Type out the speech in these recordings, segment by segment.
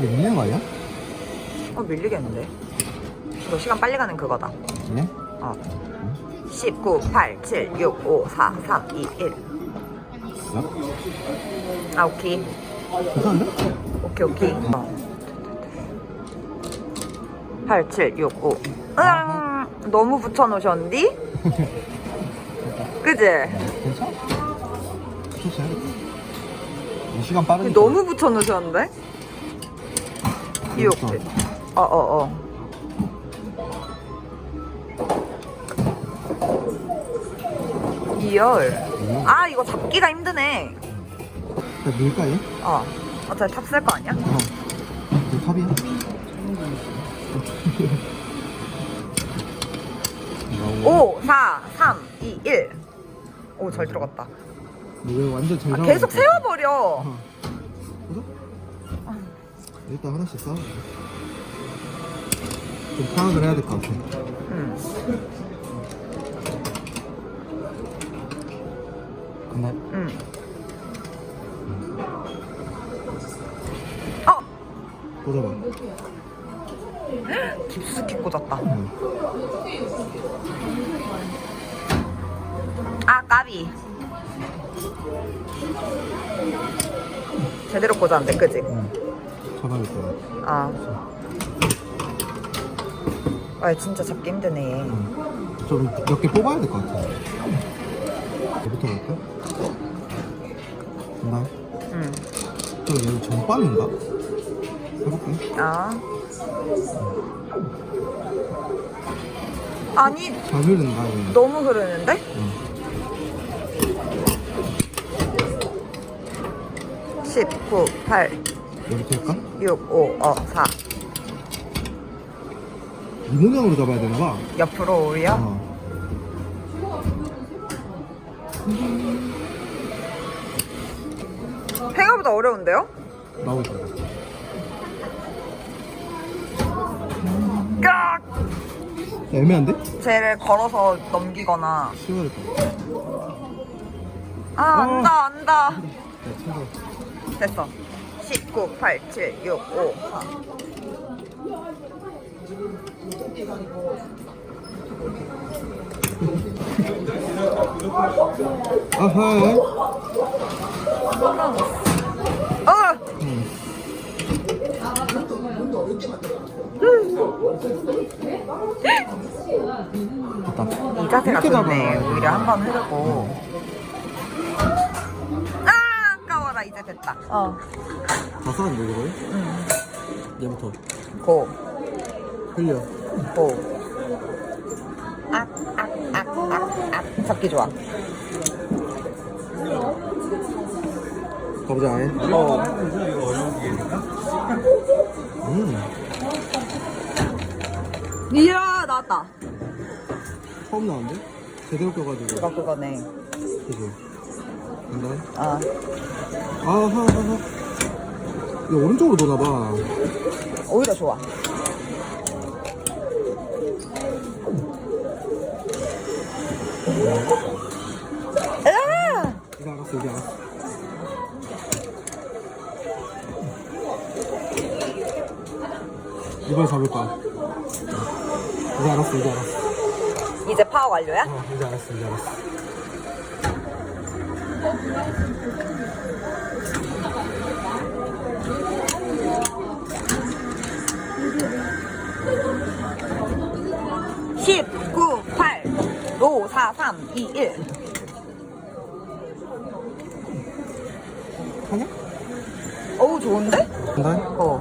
밀리는 거 아니야? 어 밀리겠는데? 이거 시간 빨리 가는 그거다. 네? 어. 19, 8, 7, 6, 5, 4, 3, 2, 1. 야? 아 오케이. 괜찮은데? 오케이 오케이. 어. 8, 7, 6, 5. 으앙 너무 붙여놓으셨는디? 그지? 괜찮아? 좋지 이 시간 빠르니까 너무 붙여놓으셨는데? 이 그러니까. 오케이. 어어 어. 이열. 음. 아 이거 잡기가 힘드네. 그냥 밀까 얘? 어. 어차피 탑쓸 거 아니야? 어 이거 탑이야? 오 5, 4, 3, 2, 1. 오, 잘 들어갔다. 이거 완전 잘 아, 계속 세워버려. 어. 일단 하나씩 싸워 좀 파악을 해야 될 것 같아 응. 근데 응. 어! 꽂아봐 깊숙이 꽂았다. 응. 아, 까비. 제대로 꽂았는데, 그지? 응. 잡아야겠다 아. 아, 진짜 잡기 힘드네. 좀몇 개 뽑아야 될 것 같아 어디부터 갈까? 나? 응. 저 여기 전빵인가? 해볼게 아. 아니, 잘 흐른다 이거 너무 흐르는데? 응. 10, 9, 8, 여기부터 할까? 6, 5, 어, 4. 이 모양으로 잡아야 되는 거야? 옆으로 올려? 어. 생각보다 어려운데요? 나오자 깍! 애매한데? 쟤를 걸어서 넘기거나. 쉬워야 될 것 같아 아, 안다, 안다. 야 참고 됐어. 19, 8, 7, 6, 5, 4. 아하 어! 응. 됐다 이 자세가 좋네. 오히려 한번 흐르고. 이제 됐다. 어. 다 싸는데 이거 응. 얘부터 고, 흘려 고. 악, 악, 악, 악, 악. 잡기 좋아. 가보자 아예 어. 음 이야, 나왔다. 처음 나왔는데? 제대로 껴가지고 그거, 그거네. 그지 간다 어. 아하 아하 이거 오른쪽으로 도나봐 오히려 좋아. 으아! 이거 알았어 이거 알았어 이번에 잡을 거야 이제 알았어 이제 알았어 이제 파워 완료야? 어 이제 알았어 이제 알았어 십, 구, 팔, 오, 사, 삼, 이, 일. 하냐? 어우, 좋은데? 간다 어.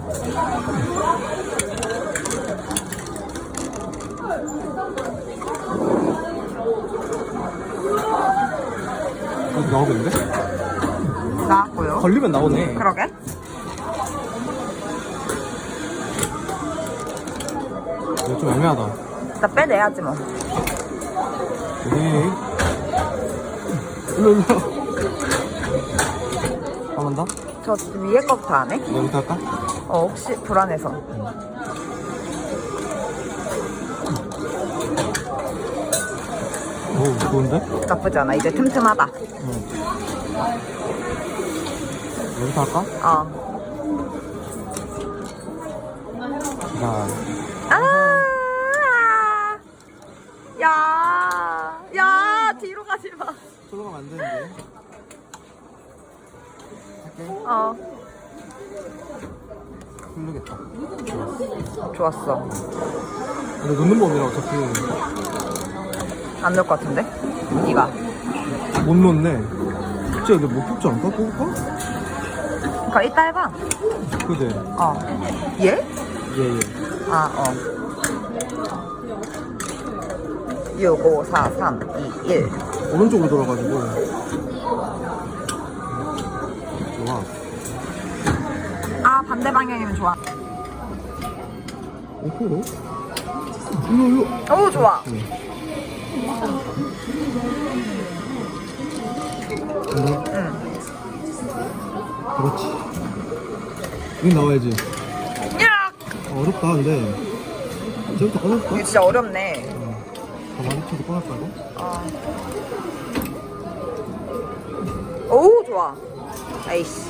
이렇게 나오겠는데? 나왔고요. 걸리면 나오네 그러게. 이거 좀 애매하다 나 빼내야지 뭐. 에이 일로 일로 한번 더? 저 위에 거부터 안 해? 여기부터 할까? 어, 혹시 불안해서. 오 좋은데? 나쁘지 않아. 이제 틈틈하다. 응 여기부터 할까? 어. 자, 아, 야, 야, 뒤로 가지 마. 솔로 가면 안 되는데. 할게. 어, 흐르겠다. 좋았어. 근데 놓는 법이라 어차피 안 넣을 것 같은데? 네가. 못 놓네. 진짜 이게 못 뽑지 않을까? 뽑을까? 그러니까 이따 해봐. 그래. 어. 얘? 예, 예. 아, 어. 6, 5, 4, 3, 2, 1. 오른쪽으로 돌아가지고. 좋아. 아, 반대 방향이면 좋아. 오호. 이거, 이거. 오, 좋아. 응. 근데, 응. 그렇지. 여기 나와야지. 야! 어, 어렵다, 근데. 이제부터 꺼낼까? 이거 진짜 어렵네. 어. 가만히 쳐도 꺼낼까고? 어. 오, 좋아. 아이씨.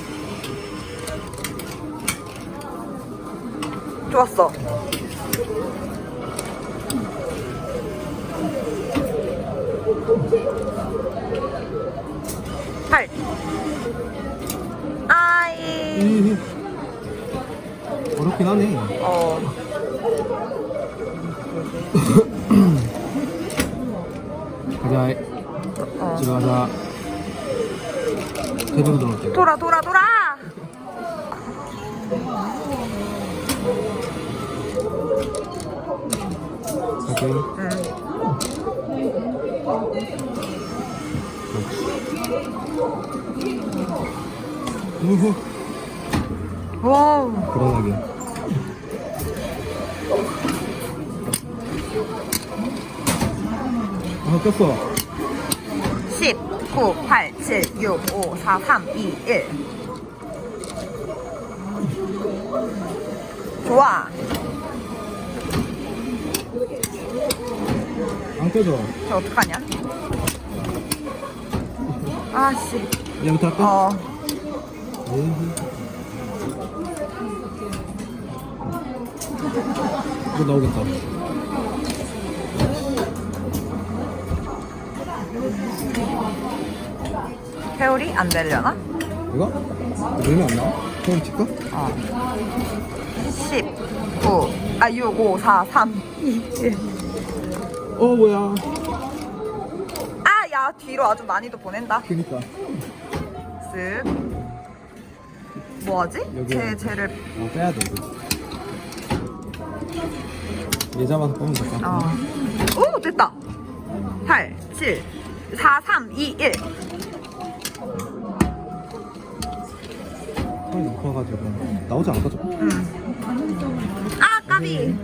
좋았어. 팔. 아이. 이 어렵긴 하네. 어. 가자. 어. 집에 가자. 제대로 들어갈게. 돌아, 돌아, 돌아! 오케이. 응. 우후. 와우. 불안하게. 아, 꼈어. 10, 9, 8, 7, 6, 5, 4, 3, 2, 1. 좋아. 안 껴져. 저 어떡하냐? 아씨. 얘부터 할까? 어. 이거 나오겠다. 회오리 안 되려나? 이거? 밀면 안 나와? 처음 칠까? 어. 10, 9, 아, 6, 5, 4, 3, 2, 1. 어, 뭐야. 아, 야, 뒤로 아주 많이도 보낸다. 그니까. 쓱. 뭐하지? 여기. 쟤, 쟤를, 아, 빼야 돼, 이거. 얘 잡아서 뽑으면 될까? 어. 오, 됐다. 8, 7, 4, 3, 2, 1. 털이 높아가지고. 나오지 않을까, 좀? 음. 아, 까비.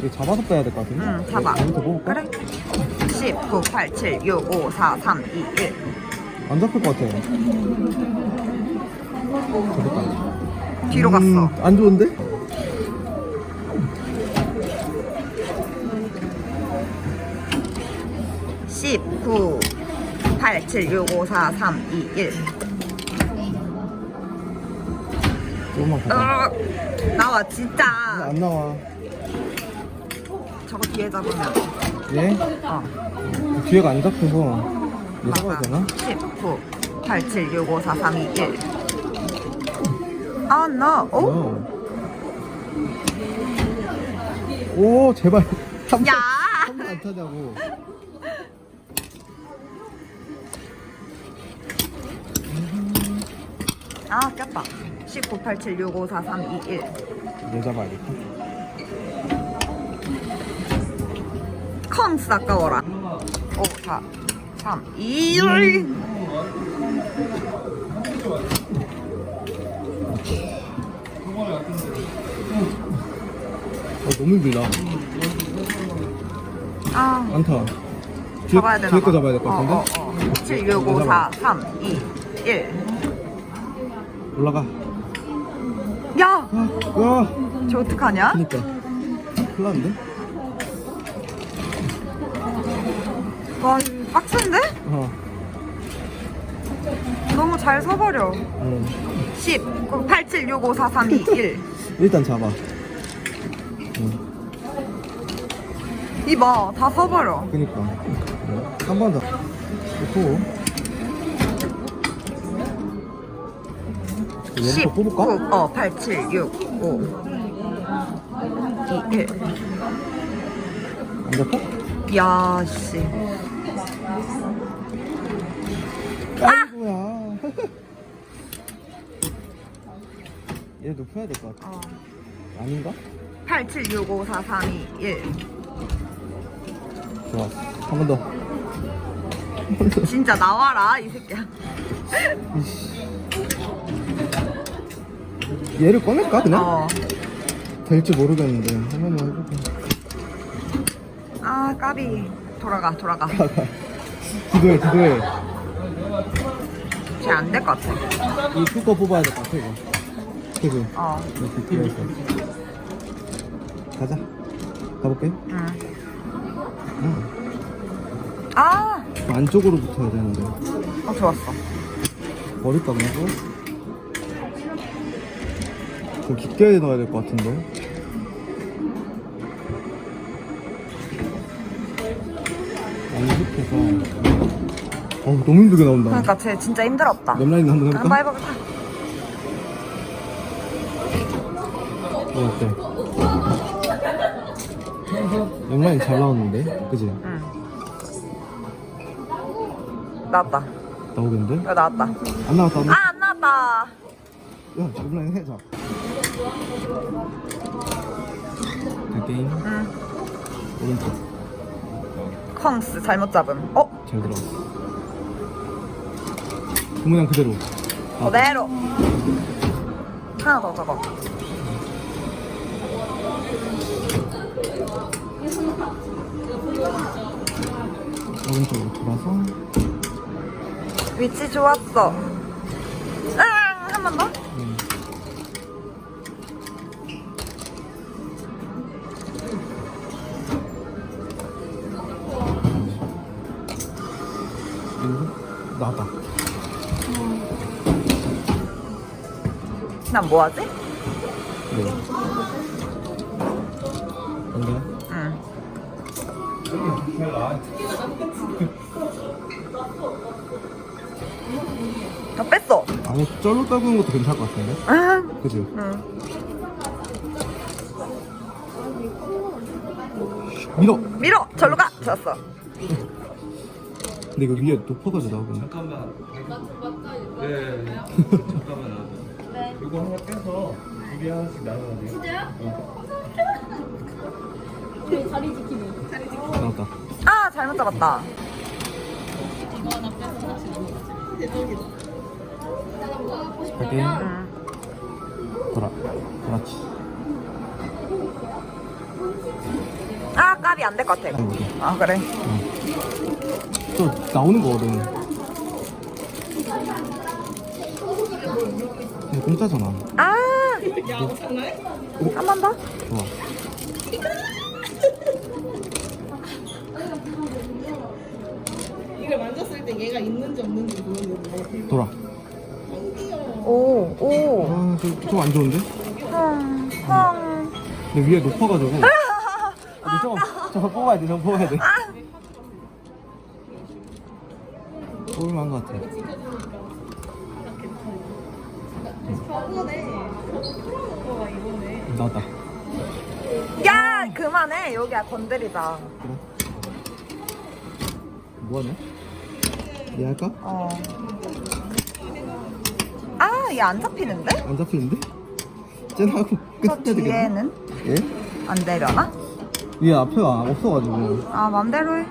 이거 잡아서 빼야 될 것 같은데? 응, 잡아. 얘부터 뽑을까? 그래. 10, 9, 8, 7, 6, 5, 4, 3, 2, 1. 안 잡힐 것 같아. 잡았다. 뒤로 음, 갔어. 안 좋은데? 십, 구, 팔, 칠, 육, 오, 사, 삼, 이, 일. 조금만 가자. 어, 나와, 진짜. 안 나와. 저거 뒤에 잡으면. 얘? 어, 뒤에가 안 잡혀서. 얘 잡아야 맞아. 되나? 10, 9, 8, 7, 6, 5, 4, 3, 2, 1. 아, 나, 어? 어. 오, 제발. 한 야! 번, 한번 안 타냐고. 아, 꼈다. 10, 9, 8, 7, 6, 5, 4, 3, 2, 1. 얘 잡아야겠다. 컴스 아까워라. 5, 4, 3, 2, 1. 어, 너무 힘들다. 아, 안 타. 뒤에, 잡아야 되나 뒤에 거 봐. 잡아야 될 것 같은데? 어, 어, 어. 7, 6, 5, 4, 3, 2, 1. 올라가. 야! 아, 와. 저 어떡하냐? 그니까. 큰일 났는데? 와, 이거 빡센데? 어. 너무 잘 서버려. 응. 10, 그럼 8, 7, 6, 5, 4, 3, 2, 1. 일단 잡아. 응. 이봐, 다 서버려. 그니까. 한 번 더. 놓고. 10, 얘부터 뽑을까? 9, 어, 8, 7, 6, 5, 2, 1. 안 잡혀? 야, 씨. 얘 높여야 될 것 같아. 어. 아닌가? 8, 7, 6, 5, 4, 3, 2, 1. 좋았어. 한 번 더. 진짜 나와라, 이 새끼야. 얘를 꺼낼까 그냥? 어. 될지 모르겠는데 한 번만 해볼게. 아, 까비. 돌아가, 돌아가. 기도해 기도해. 쟤 안 될 것 같아. 이 뚜꺼 뽑아야 될 것 같아 이거. 그지? 어. 이렇게 들어있어. 가자. 가볼게. 응. 응. 아! 안쪽으로 붙어야 되는데. 어, 좋았어. 버릴까 그냥 또? 좀 깊게 넣어야 될 것 같은데. 양식해서. 어 너무 힘들게 나온다. 그러니까 쟤 진짜 힘들었다. 랩라인 한번 해볼까? 한번 해볼까? 어, 어때? 랩라인 잘 나오는데? 그지? 응. 나왔다. 나오겠는데? 이거 나왔다. 안 나왔다 안 나왔다. 아, 안 나왔다. 야 랩라인 해자. 그 게임 응. 오른쪽 컹스 잘못 잡음. 어? 잘 들어갔어. 그 모양 그대로. 아, 그대로. 하나 더 잡아. 오른쪽으로 돌아서 위치 좋았어. 응, 한번 더. 음. 음, 나왔다. 난 뭐하지? 네. 나 뺐어. 아니 쩔로 떨구는 것도 괜찮을 것 같은데? 응. 그지? 응. 밀어! 밀어. 절로 가. 좋았어. 근데 이거 위에 높아가지고 나오겠네. 잠깐만. 네. 잠깐만. 이거 하나 빼서 두개 하나씩 나눠야 돼요. 나왔다. 아, 잘못 잡았다. 갈게. 응. 돌아. 그렇지. 아, 까비 안 될 것 같아. 해보게. 아, 그래. 또 나오는 거거든. 근데 공짜잖아. 아! 한 번 더? 좋아. 이걸 만졌을 때 얘가 있는지 없는지 모르겠는데 돌아. 오, 오. 아, 좀안 좋은데? 헝, 헝. 근데 위에 높아가지고. 근데 좀, 저 뽑아야 돼, 저 뽑아야 돼. 뽑을만 한 것 같아. 저번에 어 이번에 나왔다. 야, 그만해. 여기야, 건드리자. 그래. 뭐하냐? 얘 할까? 어. 아, 얘안 잡히는데? 안 잡히는데? 쟤하고 저 끝내야 되겠네? 뒤에는 예? 안 되려나? 얘 앞에가 없어가지고. 아, 맘대로 해.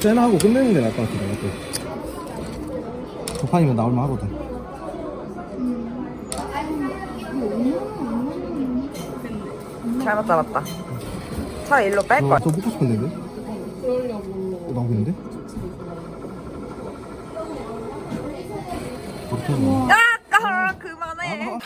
쟤하고 끝내는 게 나을 것 같아, 또. 도판이면 나올만 하거든. 잘못 잡았다. 차라리 일로 뺄 저, 걸. 저 먹고 싶은데? 그러려고 어, 나오겠는데? 아, Ja,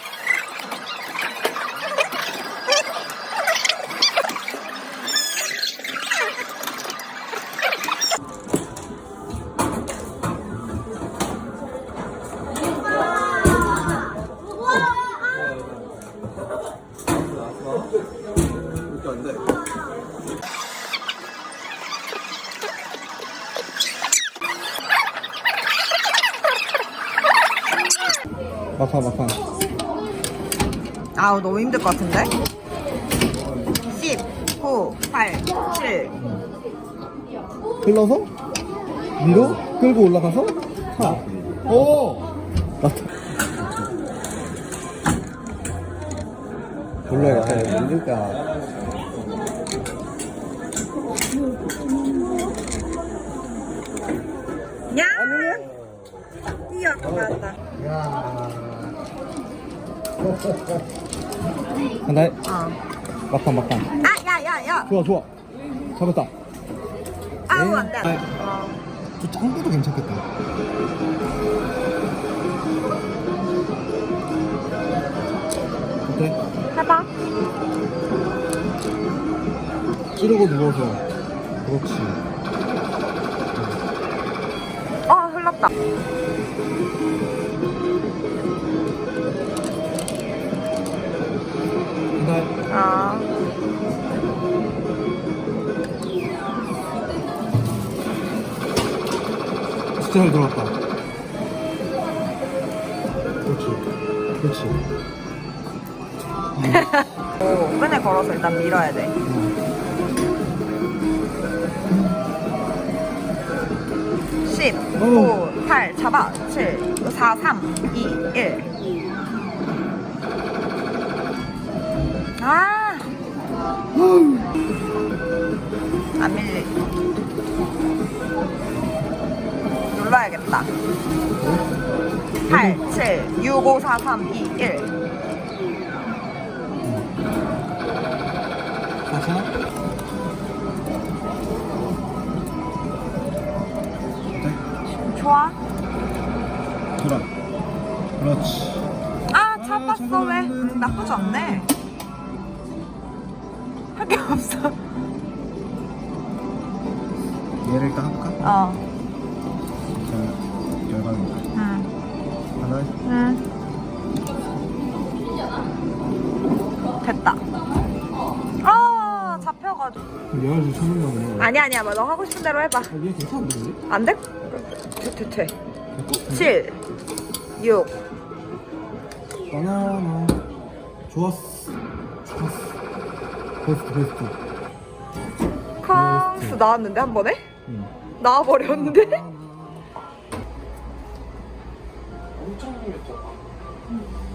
너무 힘들 것 같은데? 10, 9, 8, 7 흘러서 위로 끌고 올라가서 타. 오. 올라야겠다. 힘들까. 야! 이야 고맙다 간다. 어. 막판 막판. 아 야 야 야 좋아 좋아. 잡았다. 아우 네. 안돼 안돼 어. 저 짱구도 괜찮겠다. 어때? 해봐 찌르고 누워서. 그렇지. 어 흘렀다 아 진짜 잘 들어왔다. 그렇지. 그렇지. 오, 끈을 걸어서 일단 밀어야 돼. 십, 구, 팔, 잡아, 칠, 사, 삼, 이, 일. 아! 안 밀리. 눌러야겠다. 8, 7, 6, 5, 4, 3, 2, 1. 가자. 좋아? 돌아. 그렇지. 아, 잡았어, 왜? 음, 나쁘지 않네. 할 게 없어. 얘를 일단 해볼까? 어, 자, 열받는다. 응, 하나, 응. 됐다. 아, 잡혀가지고. 얘가 좀 찾는다고. 아니야, 아니야. 뭐, 너 하고 싶은 대로 해봐. 아, 얘 괜찮은데? 안 돼? 돼, 돼, 돼. 7, 6. 바나나. 좋았어. 베스트 베스트 캉스 나왔는데 한 번에? 응. 나와버렸는데? 엄청 예뻤다 응.